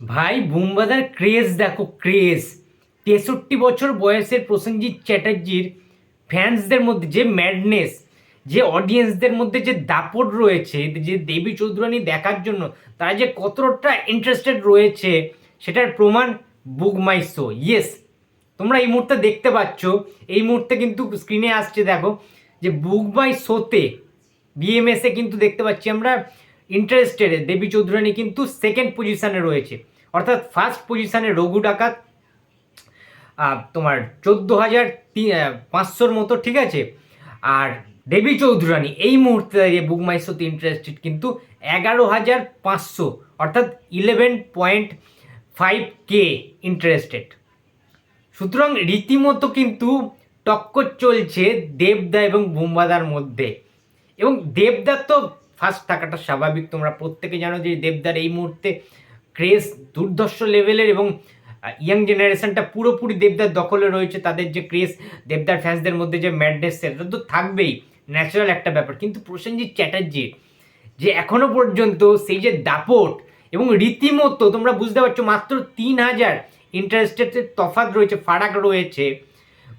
ভাই বুমবাদার ক্রেজ দেখো ক্রেজ তেষট্টি বছর বয়সের প্রসেনজিৎ চ্যাটার্জির ফ্যান্সদের মধ্যে যে ম্যাডনেস যে অডিয়েন্সদের মধ্যে যে দাপট রয়েছে, যে দেবী চৌধুরানী দেখার জন্য, তারা যে কতটা ইন্টারেস্টেড রয়েছে, সেটার প্রমাণ বুক মাই শো ইয়েস তোমরা এই মুহূর্তে দেখতে পাচ্ছ। এই মুহূর্তে কিন্তু স্ক্রিনে আসছে, দেখো, যে বুক মাই শোতে বিএমএসে কিন্তু দেখতে পাচ্ছি আমরা ইন্টারেস্টেড দেবী চৌধুরানী কিন্তু সেকেন্ড পজিশনে রয়েছে। অর্থাৎ ফার্স্ট পজিশনে রঘু ডাকাত তোমার চোদ্দ হাজার পাঁচশোর মতো, ঠিক আছে? আর দেবী চৌধুরানী, এই মুহূর্তে দাঁড়িয়ে বুক মাই শোতে ইন্টারেস্টেড কিন্তু এগারো হাজার পাঁচশো, অর্থাৎ eleven point five K interested সুতরাং রীতিমতো কিন্তু টক্কর চলছে দেবদা এবং বুম্বাদার মধ্যে। এবং দেবদার তো ফার্স্ট থাকাটা স্বাভাবিক। তোমরা প্রত্যেকে জানো যে দেবদার এই মুহূর্তে ক্রেজ দুর্ধর্ষ লেভেলের এবং ইয়াং জেনারেশনটা পুরোপুরি দেবদার দখলে রয়েছে। তাদের যে ক্রেজ দেবদার ফ্যান্সদের মধ্যে যে ম্যাডনেস সেটা তো থাকবেই। ন্যাচারাল একটা ব্যাপার। কিন্তু প্রসেনজিৎ চ্যাটার্জি যে এখনও পর্যন্ত সেই যে দাপট এবং রীতিমতো তোমরা বুঝতে পারছ মাত্র তিন হাজার ইন্টারেস্টেড তফাৎ রয়েছে, ফারাক রয়েছে।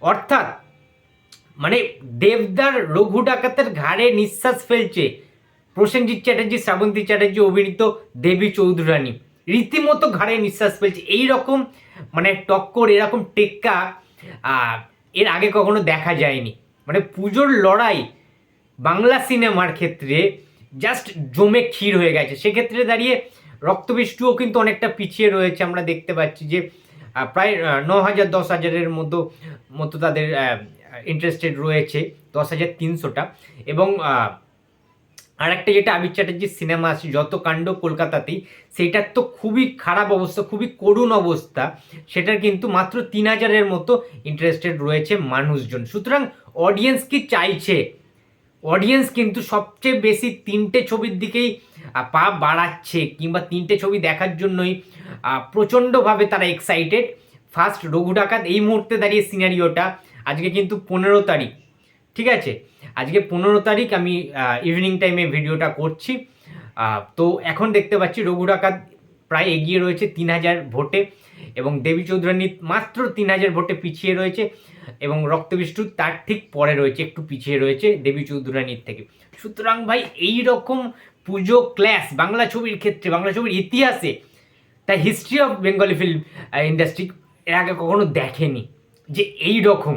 অর্থাৎ মানে দেবদার রঘু ডাকাতের ঘাড়ে নিঃশ্বাস ফেলছে। প্রসেনজিৎ চ্যাটার্জি, শ্রাবন্তী চ্যাটার্জি, অভিনীত দেবী চৌধুরানী। রীতিমতো ঘাড়ে নিঃশ্বাস ফেলছে। এই রকম মানে টক্কর, এরকম টেক্কা এর আগে কখনো দেখা যায়নি। মানে পুজোর লড়াই বাংলা সিনেমার ক্ষেত্রে জাস্ট জমে ক্ষীর হয়ে গেছে। সেক্ষেত্রে দাঁড়িয়ে রক্তবিষ্টুও কিন্তু অনেকটা পিছিয়ে রয়েছে। আমরা দেখতে পাচ্ছি যে প্রায় ন হাজার, দশ হাজারের মতো মতো তাদের ইন্টারেস্টেড রয়েছে, দশ হাজার তিনশোটা। এবং আর একটা যেটা আবির চ্যাটার্জির সিনেমা আছে, যত কাণ্ড কলকাতাতেই, সেটার তো খুবই খারাপ অবস্থা, খুবই করুণ অবস্থা। সেটার কিন্তু মাত্র তিন হাজারের মতো ইন্টারেস্টেড রয়েছে মানুষজন। সুতরাং অডিয়েন্স কি চাইছে? অডিয়েন্স কিন্তু সবচেয়ে বেশি তিনটে ছবির দিকেই পা বাড়াচ্ছে, কিংবা তিনটে ছবি দেখার জন্যই প্রচণ্ডভাবে তারা এক্সাইটেড ফার্স্ট রঘু ডাকাত, এই মুহূর্তে দাঁড়িয়ে সিনারিওটা আজকে কিন্তু পনেরো তারিখ। ঠিক আছে? আজকে পনেরো তারিখ আমি ইভিনিং টাইমে ভিডিওটা করছি। তো এখন দেখতে পাচ্ছি রঘু ডাকাত প্রায় এগিয়ে রয়েছে তিন হাজার ভোটে এবং দেবী চৌধুরানী মাত্র তিন হাজার ভোটে পিছিয়ে রয়েছে এবং রক্তবিষ্টু তার ঠিক পরে রয়েছে, একটু পিছিয়ে রয়েছে দেবী চৌধুরানীর থেকে। সুতরাং ভাই এই রকম পুজো ক্লাস বাংলা ছবির ক্ষেত্রে, বাংলা ছবির ইতিহাসে তাই history of Bengali film industry এর আগে কখনো দেখেনি যে এই রকম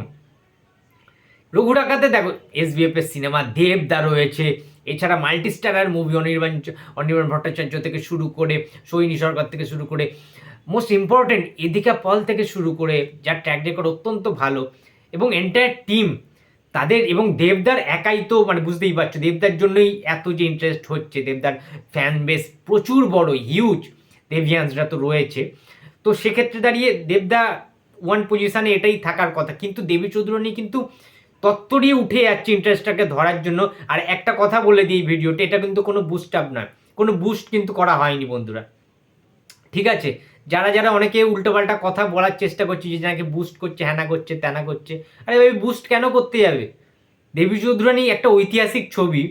রঘু ডাকাতে দেখো এসবিএফ এর সিনেমা দেবদা রয়েছে। এছাড়া multi starrer movie Anirban Anirban Bhattacharya থেকে শুরু করে, সৈনী সরকার থেকে শুরু করে মোস্ট ইম্পর্টেন্ট এদিকা পল থেকে শুরু করে, যার ট্র্যাক রেকর্ড অত্যন্ত ভালো। এবং এন্টায়ার টিম তাদের এবং দেবদার একাই তো মানে বুঝতেই পারছ, দেবদার জন্যই এত যে ইন্টারেস্ট হচ্ছে, দেবদার ফ্যান বেস প্রচুর বড় হিউজ দেভিয়ান্সরা তো রয়েছে। তো সেক্ষেত্রে দাঁড়িয়ে দেবদা ওয়ান পজিশানে এটাই থাকার কথা। কিন্তু দেবী চৌধুরানী কিন্তু তত্তরিয়ে উঠে যাচ্ছে ইন্টারেস্টটাকে ধরার জন্য। আর একটা কথা বলে দিই ভিডিওটা এটা কিন্তু কোনো বুস্ট আপ নয়। কোনো বুস্ট কিন্তু করা হয়নি বন্ধুরা। ঠিক আছে? যারা যারা অনেকে উল্টোপাল্টা কথা বলার চেষ্টা করছে, যে যাকে বুস্ট করছে, হ্যানা করছে ত্যানা করছে, আরে ভাই বুস্ট কেন করতে যাবে? দেবী চৌধুরানী একটা ঐতিহাসিক ছবি,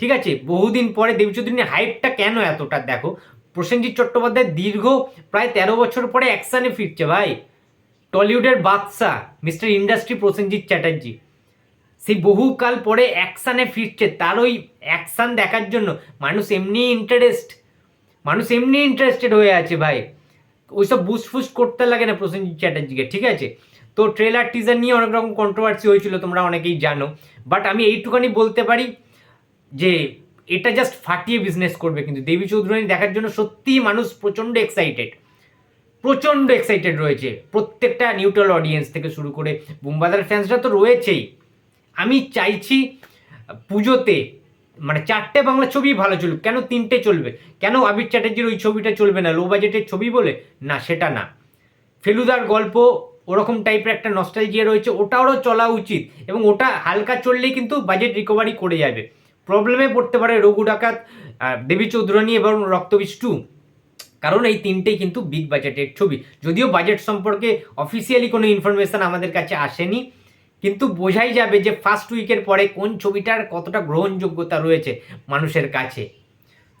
ঠিক আছে? বহুদিন পরে দেবী চৌধুরানী হাইপটা কেন এতটা? দেখো, প্রসেনজিৎ চট্টোপাধ্যায় দীর্ঘ প্রায় তেরো বছর পরে অ্যাকশানে ফিরছে ভাই। টলিউডের বাদশাহ মিস্টার ইন্ডাস্ট্রি প্রসেনজিৎ চ্যাটার্জি। সেই বহুকাল পরে অ্যাকশানে ফিরছে। তার ওই অ্যাকশান দেখার জন্য মানুষ এমনি ইন্টারেস্ট মানুষ এমনি ইন্টারেস্টেড হয়ে আছে ভাই। ওইসব বুস ফুস করতে লাগে না প্রসেনজিৎ চ্যাটার্জিকে, ঠিক আছে? তো ট্রেলার টিজার নিয়ে অনেক রকম কন্ট্রোভার্সি হয়েছিল, তোমরা অনেকেই জানো। বাট আমি এইটুখানি বলতে পারি যে এটা জাস্ট ফাটিয়ে বিজনেস করবে কিন্তু। দেবী চৌধুরানী দেখার জন্য সত্যিই মানুষ প্রচণ্ড এক্সাইটেড প্রচণ্ড এক্সাইটেড রয়েছে। প্রত্যেকটা নিউট্রাল অডিয়েন্স থেকে শুরু করে বুম্বাদার ফ্যান্সরা তো রয়েছেই। আমি চাইছি পুজোতে মানে চারটে বাংলা ছবি ভালো চলবে কেন তিনটে চলবে? কেন আবির চ্যাটার্জির ওই ছবিটা চলবে না? লো বাজেটের ছবি বলে? না, সেটা না। ফেলুদার গল্প ওরকম টাইপের একটা নস্টালজিয়া রয়েছে, ওটারও চলা উচিত এবং ওটা হালকা চললেই কিন্তু বাজেট রিকভারি করে যাবে। প্রবলেমে পড়তে পারে রঘু ডাকাত দেবী চৌধুরানী এবং রক্তবিষ্টু। কারণ এই তিনটেই কিন্তু বিগ বাজেটের ছবি। যদিও বাজেট সম্পর্কে অফিসিয়ালি কোনো ইনফরমেশান আমাদের কাছে আসেনি কিন্তু বোঝাই যাবে যে ফার্স্ট উইকের পরে কোন ছবিটার কতটা গ্রহণযোগ্যতা রয়েছে মানুষের কাছে।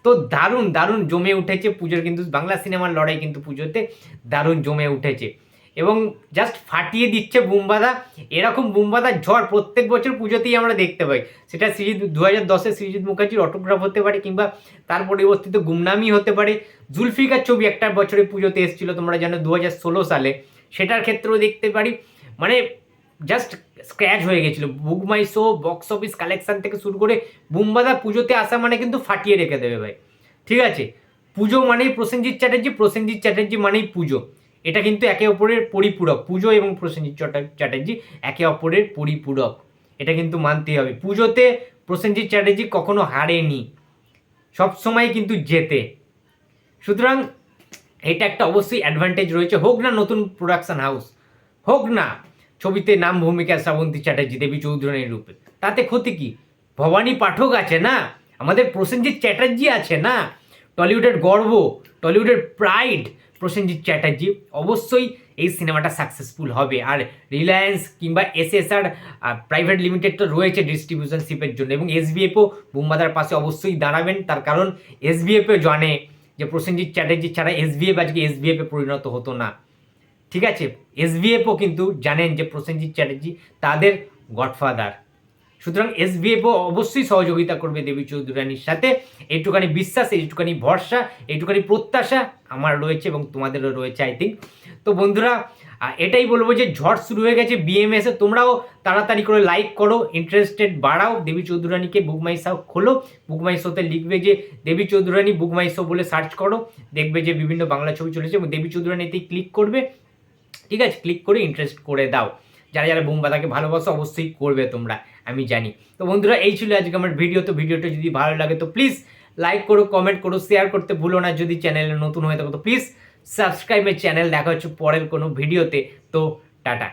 তো দারুণ দারুণ জমে উঠেছে পুজোর কিন্তু, বাংলা সিনেমার লড়াই কিন্তু পুজোতে দারুণ জমে উঠেছে। এবং জাস্ট ফাটিয়ে দিচ্ছে বুমবাদা, এরকম বুমবাদার ঝড় প্রত্যেক বছর পুজোতেই আমরা দেখতে পাই। সেটা সৃজিৎ দু হাজার দশে সৃজিৎ মুখার্জির অটোগ্রাফ হতে পারে কিংবা তার পরিবর্তিত গুমনামি হতে পারে। জুলফিকার ছবি একটা বছরে পুজোতে এসেছিল, তোমরা জানো দু হাজার ষোলো সালে। সেটার ক্ষেত্রেও দেখতে পারি। মানে জাস্ট স্ক্র্যাচ হয়ে গেছিল। BookMyShow box office collection থেকে শুরু করে বুমবাদা পুজোতে আসা মানে কিন্তু ফাটিয়ে রেখে দেবে ভাই। ঠিক আছে? পুজো মানেই প্রসেনজিৎ চ্যাটার্জি প্রসেনজিৎ চ্যাটার্জি মানেই পুজো। এটা কিন্তু একে অপরের পরিপূরক। পুজো এবং প্রসেনজিৎ চ্যাটার্জি একে অপরের পরিপূরক। এটা কিন্তু মানতেই হবে। পুজোতে প্রসেনজিৎ চ্যাটার্জি কখনো হারেনি। সবসময় কিন্তু জেতে। সুতরাং এটা একটা অবশ্যই অ্যাডভান্টেজ রয়েছে। হোক না নতুন প্রোডাকশন হাউস হোক না ছবিতে নাম ভূমিকা শ্রাবন্তী চ্যাটার্জি, দেবী চৌধুরানীর রূপে। তাতে ক্ষতি কি? ভবানী পাঠক আছে না? আমাদের প্রসেনজিৎ চ্যাটার্জি আছে না? টলিউডের গর্ব, টলিউডের প্রাইড প্রসেনজিৎ চ্যাটার্জি। অবশ্যই এই সিনেমাটা সাকসেসফুল হবে। আর রিলায়েন্স কিংবা এসএসআর প্রাইভেট লিমিটেড তো রয়েছে ডিস্ট্রিবিউশনশিপের জন্য। এবং এস এসবিএফও বুম্বাদার পাশে অবশ্যই দাঁড়াবেন। তার কারণ এস এসবিএফও জানে যে প্রসেনজিৎ চ্যাটার্জি ছাড়া এস এসবিএফ আজকে এস এসবিএফে পরিণত হতো না। ঠিক আছে? এসবিএফও কিন্তু জানেন যে প্রসেনজিৎ চ্যাটার্জি তাদের গডফাদার। সুতরাং এসবিএফও অবশ্যই সহযোগিতা করবে দেবী চৌধুরানীর সাথে। এইটুখানি বিশ্বাস, এইটুখানি ভরসা, এইটুখানি প্রত্যাশা আমার রয়েছে এবং তোমাদেরও রয়েছে আই থিঙ্ক তো বন্ধুরা এটাই বলব যে ঝড় শুরু হয়ে গেছে বিএমএসে তোমরাও তাড়াতাড়ি করে লাইক করো ইন্টারেস্টেড বাড়াও, দেবী চৌধুরানীকে বুকমাই শো খোলো। বুকমাই শোতে লিখবে যে দেবী চৌধুরানী বুকমাই শো বলে সার্চ করো। দেখবে যে বিভিন্ন বাংলা ছবি চলেছে এবং দেবী চৌধুরানীতেই ক্লিক করবে। ঠিক আছে? ক্লিক করে ইন্টারেস্ট করে দাও। যারা যারা বোমবাদাকে ভালোবাসো অবশ্যই করবে তোমরা, আমি জানি। তো বন্ধুরা, এই ছিল আজকে আমার ভিডিও তো ভিডিওটা যদি ভালো লাগে, তো প্লিজ লাইক করো কমেন্ট করো শেয়ার করতে ভুলো না। যদি চ্যানেলে নতুন হয়ে থাকো, তো প্লিজ সাবস্ক্রাইবের চ্যানেল দেখা হচ্ছে পরের কোনো ভিডিওতে তো টাটা।